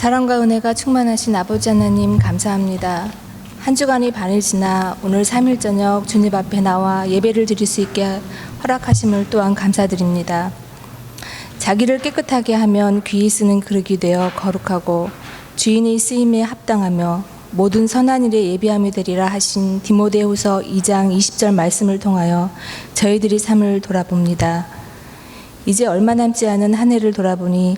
사랑과 은혜가 충만하신 아버지 하나님 감사합니다. 한 주간이 반을 지나 오늘 3일 저녁 주님 앞에 나와 예배를 드릴 수 있게 허락하심을 또한 감사드립니다. 자기를 깨끗하게 하면 귀히 쓰는 그릇이 되어 거룩하고 주인의 쓰임에 합당하며 모든 선한 일에 예비함이 되리라 하신 디모데후서 2장 20절 말씀을 통하여 저희들이 삶을 돌아봅니다. 이제 얼마 남지 않은 한 해를 돌아보니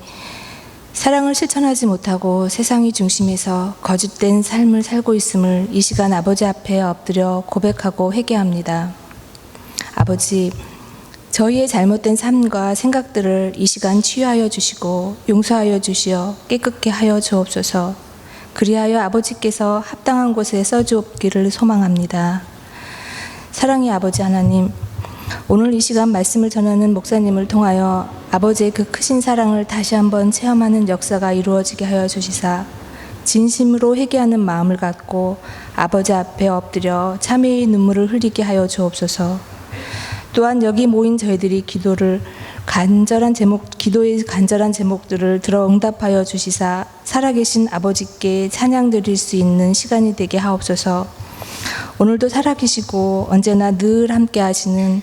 사랑을 실천하지 못하고 세상이 중심에서 거짓된 삶을 살고 있음을 이 시간 아버지 앞에 엎드려 고백하고 회개합니다. 아버지, 저희의 잘못된 삶과 생각들을 이 시간 치유하여 주시고 용서하여 주시어 깨끗게 하여 주옵소서. 그리하여 아버지께서 합당한 곳에 써주옵기를 소망합니다. 사랑의 아버지 하나님, 오늘 이 시간 말씀을 전하는 목사님을 통하여 아버지의 그 크신 사랑을 다시 한번 체험하는 역사가 이루어지게 하여 주시사 진심으로 회개하는 마음을 갖고 아버지 앞에 엎드려 참회의 눈물을 흘리게 하여 주옵소서. 또한 여기 모인 저희들이 기도를 간절한 제목, 기도의 간절한 제목들을 들어 응답하여 주시사 살아계신 아버지께 찬양 드릴 수 있는 시간이 되게 하옵소서. 오늘도 살아계시고 언제나 늘 함께 하시는